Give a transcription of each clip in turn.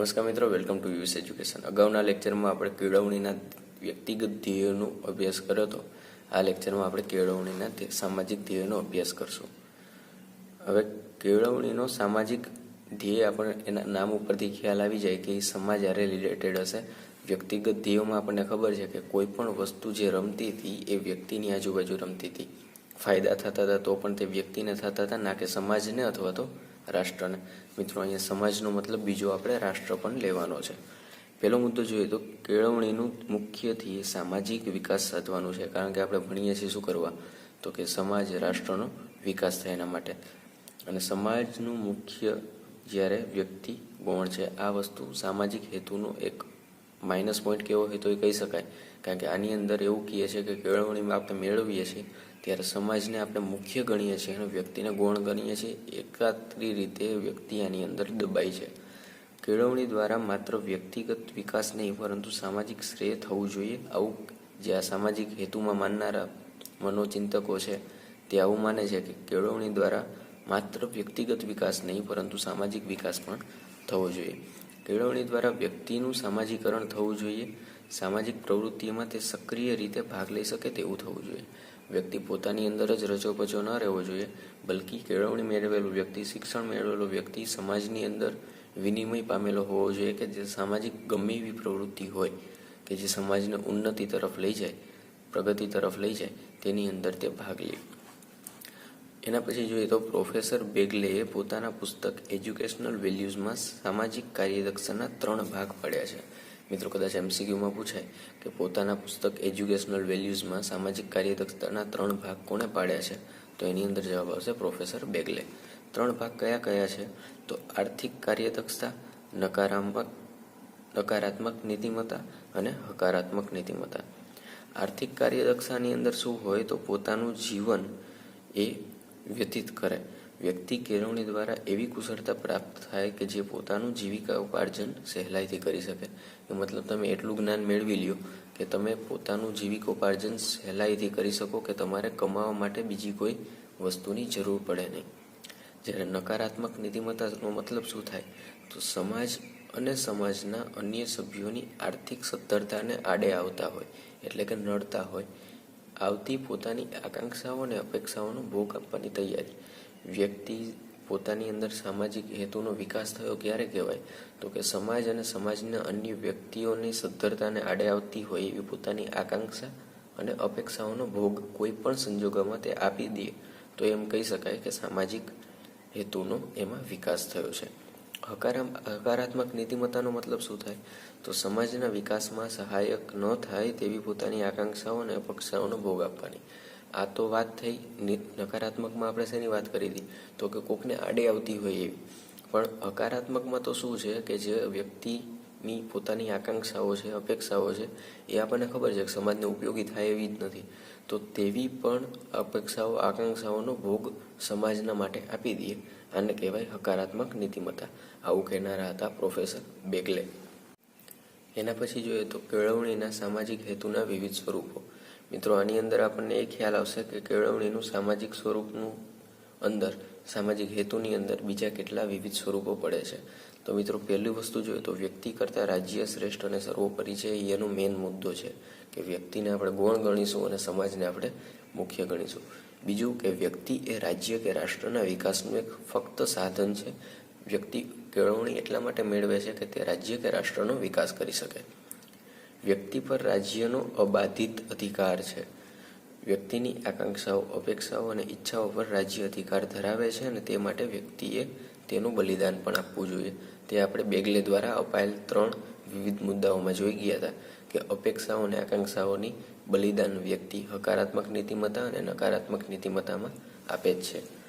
નમસ્કાર મિત્રો welcome to US education અગાઉના લેક્ચરમાં આપણે કેળવણીના વ્યક્તિગત ધ્યેયોનો અભ્યાસ કર્યો હતો. આ લેક્ચરમાં આપણે કેળવણીના સામાજિક ધ્યેયોનો અભ્યાસ કરશું. હવે કેળવણીનો સામાજિક ધ્યેય આપણે એના નામ ઉપરથી ખ્યાલ આવી જાય કે એ સમાજ આરે રિલેટેડ હશે. વ્યક્તિગત ધ્યેયોમાં આપણને ખબર છે કે કોઈ પણ વસ્તુ જે રમતી હતી એ વ્યક્તિની આજુબાજુ રમતી હતી. ફાયદા થતા હતા તો પણ તે વ્યક્તિને થતા હતા, ના કે સમાજને અથવા તો રાષ્ટ્રને મિત્રો, અહીંયા સમાજનો મતલબ બીજો આપણે રાષ્ટ્ર પણ લેવાનો છે. પહેલો મુદ્દો જોઈએ તો કેળવણીનું મુખ્યથી સામાજિક વિકાસ સાધવાનું છે. કારણ કે આપણે ભણીએ છીએ શું કરવા? તો કે સમાજ રાષ્ટ્રનો વિકાસ થાય એના માટે. અને સમાજનું મુખ્ય જ્યારે વ્યક્તિ ગૌણ છે, આ વસ્તુ સામાજિક હેતુનો એક માઇનસ પોઈન્ટ કેવો હોય તો એ કહી શકાય. કારણ કે આની અંદર એવું કહીએ છીએ કે કેળવણીમાં આપણે મેળવીએ છીએ ત્યારે સમાજને આપણે મુખ્ય ગણીએ છીએ અને વ્યક્તિને ગૌણ ગણીએ છીએ. એકાત્રી રીતે વ્યક્તિ આની અંદર દબાય છે. કેળવણી દ્વારા માત્ર વ્યક્તિગત વિકાસ નહીં, પરંતુ સામાજિક શ્રેય થવું જોઈએ. આવું જે આ સામાજિક હેતુમાં માનનારા મનોચિંતકો છે, તે આવું માને છે કે કેળવણી દ્વારા માત્ર વ્યક્તિગત વિકાસ નહીં, પરંતુ સામાજિક વિકાસ પણ થવો જોઈએ. કેળવણી દ્વારા વ્યક્તિનું સામાજિકરણ થવું જોઈએ. સામાજિક પ્રવૃત્તિઓમાં તે સક્રિય રીતે ભાગ લઈ શકે તેવું થવું જોઈએ. વ્યક્તિ પોતાની અંદર જ રચોપચો ન રહેવો જોઈએ, બલકી કેળવણી મેળવેલો વ્યક્તિ, શિક્ષણ મેળવેલો વ્યક્તિ સમાજની અંદર વિનિમય પામેલો હોવો જોઈએ કે જે સામાજિક ગમે એવી પ્રવૃત્તિ હોય, કે જે સમાજને ઉન્નતિ તરફ લઈ જાય, પ્રગતિ તરફ લઈ જાય, તેની અંદર તે ભાગ લે. એના પછી જોઈએ તો પ્રોફેસર બેગલેએ પોતાના પુસ્તક એજ્યુકેશનલ વેલ્યુઝમાં સામાજિક કાર્યદક્ષના ત્રણ ભાગ પાડ્યા છે. મિત્રો કદાચ એમસીક્યુમાં પૂછાય કે પોતાના પુસ્તક એજ્યુકેશનલ વેલ્યુઝમાં સામાજિક કાર્યદક્ષતાના ત્રણ ભાગ કોણે પાડ્યા છે? તો એની અંદર જવાબ આવશે પ્રોફેસર બેગલે. ત્રણ ભાગ કયા કયા છે? તો આર્થિક કાર્યદક્ષતા, નકારાત્મક નકારાત્મક નીતિમત્તા અને હકારાત્મક નીતિમત્તા. આર્થિક કાર્યદક્ષતાની અંદર શું હોય તો પોતાનું જીવન એ વ્યતીત કરે. વ્યક્તિ કેળવણી દ્વારા એવી કુશળતા પ્રાપ્ત થાય કે જે પોતાનું જીવિકા ઉપાર્જન સહેલાઈથી કરી શકે. એ મતલબ તમે એટલું જ્ઞાન મેળવી લ્યો કે તમે પોતાનું જીવિકોપાર્જન સહેલાઈથી કરી શકો કે તમારે કમાવા માટે બીજી કોઈ વસ્તુની જરૂર પડે નહીં. જ્યારે નકારાત્મક નીતિમત્તાનો મતલબ શું થાય? તો સમાજ અને સમાજના અન્ય સભ્યોની આર્થિક સદ્ધરતાને આડે આવતા હોય, એટલે કે નડતા હોય, આવતી પોતાની આકાંક્ષાઓ અને અપેક્ષાઓનો ભોગ આપવાની તૈયારી. વ્યક્તિ પોતાની અંદર સામાજિક હેતુનો વિકાસ થયો ક્યારે કહેવાય? તો કે સમાજ અને સમાજના અન્ય વ્યક્તિઓની સદ્ધરતાને આડે આવતી હોય એવી પોતાની આકાંક્ષા અને અપેક્ષાઓનો ભોગ કોઈ પણ સંજોગોમાં તે આપી દે. તો એમ કહી શકાય કે સામાજિક હેતુનો એમાં વિકાસ થયો છે. હકારાત્મક નીતિમત્તાનો મતલબ શું થાય? તો સમાજના વિકાસમાં સહાયક ન થાય તેવી પોતાની આકાંક્ષાઓ અને અપેક્ષાઓનો ભોગ આપવાની. આ તો વાત થઈ. નકારાત્મકમાં આપણે શેની વાત કરી હતી તો કે કોકને આડે આવતી હોય એવી. પણ હકારાત્મકમાં તો શું છે કે જે વ્યક્તિની પોતાની આકાંક્ષાઓ છે, અપેક્ષાઓ છે, એ આપણને ખબર છે કે સમાજને ઉપયોગી થાય એવી જ નથી. તો તેવી પણ અપેક્ષાઓ, આકાંક્ષાઓનો ભોગ સમાજના માટે આપી દઈએ. આને કહેવાય હકારાત્મક નીતિમત્તા. આવું કહેનારા હતા પ્રોફેસર બેગલે. એના પછી જોઈએ તો કેળવણીના સામાજિક હેતુના વિવિધ સ્વરૂપો. મિત્રો, આની અંદર આપણને એ ખ્યાલ આવશે કે કેળવણીનું સામાજિક સ્વરૂપનું અંદર, સામાજિક હેતુની અંદર બીજા કેટલા વિવિધ સ્વરૂપો પડે છે. તો મિત્રો, પહેલી વસ્તુ જોઈએ તો વ્યક્તિ કરતાં રાજ્ય શ્રેષ્ઠ અને સર્વોપરી છે એનો મેઇન મુદ્દો છે કે વ્યક્તિને આપણે ગૌણ ગણીશું અને સમાજને આપણે મુખ્ય ગણીશું. બીજું કે વ્યક્તિ એ રાજ્ય કે રાષ્ટ્રના વિકાસનું એક ફક્ત સાધન છે. વ્યક્તિ કેળવણી એટલા માટે મેળવે છે કે તે રાજ્ય કે રાષ્ટ્રનો વિકાસ કરી શકે. વ્યક્તિ પર રાજ્યનો અબાધિત અધિકાર છે. વ્યક્તિની આકાંક્ષાઓ, અપેક્ષાઓ અને ઈચ્છાઓ પર રાજ્ય અધિકાર ધરાવે છે અને તે માટે વ્યક્તિએ તેનું બલિદાન પણ આપવું જોઈએ. તે આપણે બેગલે દ્વારા અપાયેલ ત્રણ વિવિધ મુદ્દાઓમાં જોઈ ગયા હતા કે અપેક્ષાઓ અને આકાંક્ષાઓની બલિદાન વ્યક્તિ હકારાત્મક નીતિમત્તા અને નકારાત્મક નીતિમત્તામાં આપે જ છે.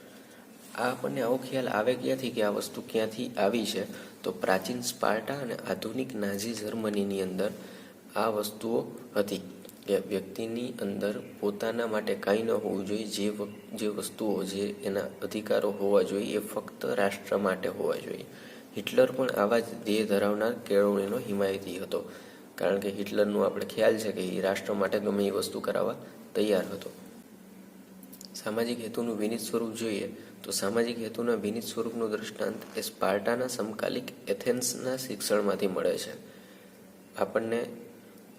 આ આપણને આવો ખ્યાલ આવે ક્યાંથી કે આ વસ્તુ ક્યાંથી આવી છે? તો પ્રાચીન સ્પાર્ટા અને આધુનિક નાઝી જર્મનીની અંદર આ વસ્તુઓ હતી. કે વ્યક્તિની અંદર પોતાના માટે કાંઈ ન હોવું જોઈએ. જે જે વસ્તુઓ જે એના અધિકારો હોવા જોઈએ એ ફક્ત રાષ્ટ્ર માટે હોવા જોઈએ. હિટલર પણ આવા જ ધ્યેય ધરાવનાર કેળવણીનો હિમાયતી હતો. કારણ કે હિટલરનું આપણે ખ્યાલ છે કે એ રાષ્ટ્ર માટે ગમે એ વસ્તુ કરાવવા તૈયાર હતો. સામાજિક હેતુનું વિનિત સ્વરૂપ જોઈએ તો સામાજિક હેતુના વિનિત સ્વરૂપનું દ્રષ્ટાંત એ સ્પાર્ટાના સમકાલિક એથેન્સના શિક્ષણમાંથી મળે છે. આપણને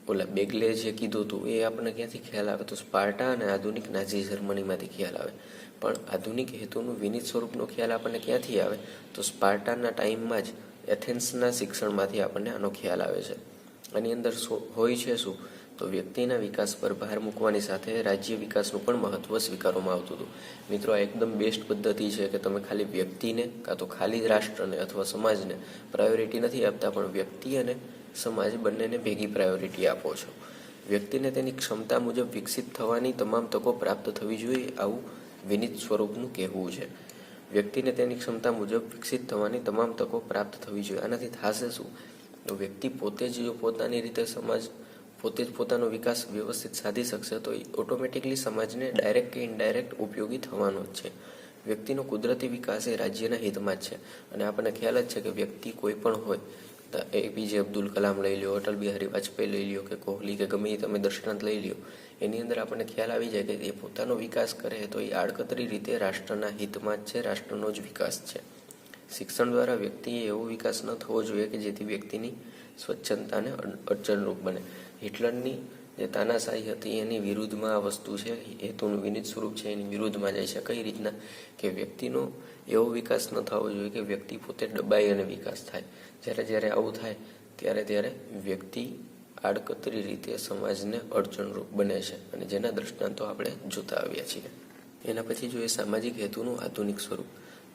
ઓલા બેગલે જે કીધું હતું, એ આપણને ક્યાંથી ખ્યાલ આવે? તો સ્પાર્ટા અને આધુનિક નાઝી જર્મનીમાંથી ખ્યાલ આવે. પણ આધુનિક હેતુનું વિનિત સ્વરૂપનો ખ્યાલ આપણને ક્યાંથી આવે? તો સ્પાર્ટાના ટાઈમમાં જ એથેન્સના શિક્ષણમાંથી આપણને આનો ખ્યાલ આવે છે. આની અંદર હોય છે શું? તો વ્યક્તિના વિકાસ પર ભાર મૂકવાની સાથે રાજ્ય વિકાસનું પણ મહત્વ સ્વીકારવામાં આવતું હતું. મિત્રો, આ એકદમ બેસ્ટ પદ્ધતિ છે કે તમે ખાલી વ્યક્તિને, કાં તો ખાલી રાષ્ટ્રને અથવા સમાજને પ્રાયોરિટી નથી આપતા, પણ વ્યક્તિ અને સમાજ બંનેને ભેગી પ્રાયોરિટી આપો છો. વ્યક્તિને તેની ક્ષમતા મુજબ વિકસિત થવાની તમામ તકો પ્રાપ્ત થવી જોઈએ આવું વિનિત સ્વરૂપનું કહેવું છે. વ્યક્તિને તેની ક્ષમતા મુજબ વિકસિત થવાની તમામ તકો પ્રાપ્ત થવી જોઈએ. આનાથી થશે શું? તો વ્યક્તિ પોતે જ જો પોતાની રીતે સમાજ, પોતે જ પોતાનો વિકાસ વ્યવસ્થિત સાધી શકશે, તો એ ઓટોમેટિકલી સમાજને ડાયરેક્ટ કે ઇનડાયરેક્ટ ઉપયોગી થવાનો જ છે. વ્યક્તિનો કુદરતી વિકાસ એ રાજ્યના હિતમાં જ છે. અને આપણને ખ્યાલ જ છે કે વ્યક્તિ કોઈ પણ હોય એપીજે અબ્દુલ કલામ લઈ લ્યો, અટલ બિહારી વાજપેયી લઈ લ્યો કે કોહલી કે ગમે એ તમે દ્રષ્ટાંત લઈ લ્યો, એની અંદર આપણને ખ્યાલ આવી જાય કે એ પોતાનો વિકાસ કરે તો એ આડકતરી રીતે રાષ્ટ્રના હિતમાં જ છે, રાષ્ટ્રનો જ વિકાસ છે. શિક્ષણ દ્વારા વ્યક્તિએ એવો વિકાસ ન થવો જોઈએ કે જેથી વ્યક્તિની સ્વચ્છતાને અડચણરૂપ બને. હિટલરની જે તાનાશાહી હતી, એની વિરુદ્ધમાં આ વસ્તુ છે, હેતુનું વિનિત સ્વરૂપ છે, એની વિરુદ્ધમાં જાય છે. કઈ રીતના? કે વ્યક્તિનો એવો વિકાસ ન થવો જોઈએ કે વ્યક્તિ પોતે ડબાઈ અને વિકાસ થાય. જ્યારે જ્યારે આવું થાય, ત્યારે ત્યારે વ્યક્તિ આડકતરી રીતે સમાજને અડચણરૂપ બને છે અને જેના દ્રષ્ટાંતો આપણે જોતા આવ્યા છીએ. એના પછી જોઈએ સામાજિક હેતુનું આધુનિક સ્વરૂપ,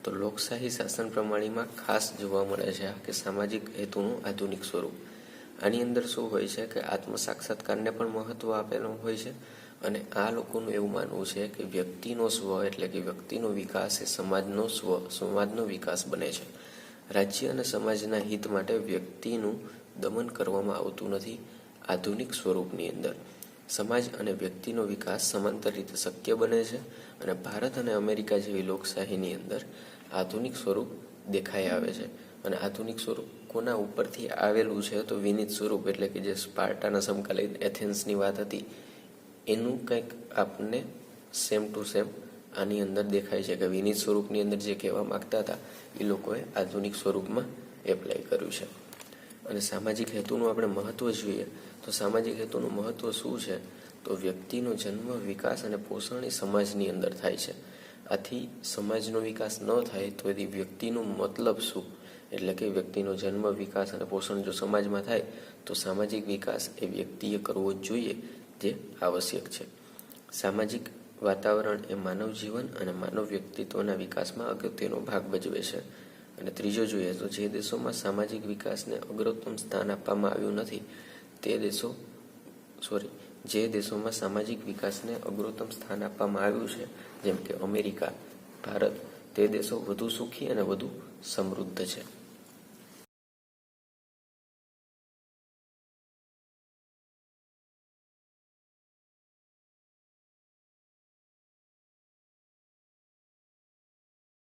તો લોકશાહી શાસન પ્રમાણીમાં ખાસ જોવા મળે છે કે સામાજિક હેતુનું આધુનિક સ્વરૂપ. આની અંદર શું હોય છે કે આત્મ સાક્ષાત્કારને પણ મહત્વ આપેલું હોય છે અને આ લોકોનું એવું માનવું છે કે વ્યક્તિનો સ્વ એટલે કે વ્યક્તિનો વિકાસ એ સમાજનો સ્વ, સમાજનો વિકાસ બને છે. રાજ્ય અને સમાજના હિત માટે વ્યક્તિનું દમન કરવામાં આવતું નથી આધુનિક સ્વરૂપની અંદર. સમાજ અને વ્યક્તિનો વિકાસ સમાંતર રીતે શક્ય બને છે અને ભારત અને અમેરિકા જેવી લોકશાહીની અંદર આધુનિક સ્વરૂપ દેખાઈ આવે છે. અને આધુનિક સ્વરૂપ કોના ઉપરથી આવેલું છે તો વિનિત સ્વરૂપ એટલે કે જે સ્પાર્ટાના સમકાલીન એથેન્સની વાત હતી, એનું કંઈક આપને સેમ ટુ સેમ આની અંદર દેખાય છે કે વિનિત સ્વરૂપની અંદર જે કહેવા માગતા હતા, એ લોકોએ આધુનિક સ્વરૂપમાં એપ્લાય કર્યું છે. અને સામાજિક હેતુનું આપણે મહત્વ જોઈએ, તો સામાજિક હેતુનું મહત્વ શું છે? તો વ્યક્તિનો જન્મ, વિકાસ અને પોષણ એ સમાજની અંદર થાય છે. આથી સમાજનો વિકાસ ન થાય તો એ વ્યક્તિનો મતલબ શું? એટલે કે વ્યક્તિનો જન્મ, વિકાસ અને પોષણ જો સમાજમાં થાય, તો સામાજિક વિકાસ એ વ્યક્તિએ કરવો જ જોઈએ જે આવશ્યક છે. સામાજિક વાતાવરણ એ માનવ જીવન અને માનવ વ્યક્તિત્વના વિકાસમાં અગત્યનો ભાગ ભજવે છે. અને ત્રીજો જોઈએ તો જે દેશોમાં સામાજિક વિકાસને અગ્રતમ સ્થાન આપવામાં આવ્યું નથી, તે દેશો સોરી જે દેશોમાં સામાજિક વિકાસને અગ્રતમ સ્થાન આપવામાં આવ્યું છે, જેમ કે અમેરિકા, ભારત, તે દેશો વધુ સુખી અને વધુ સમૃદ્ધ છે.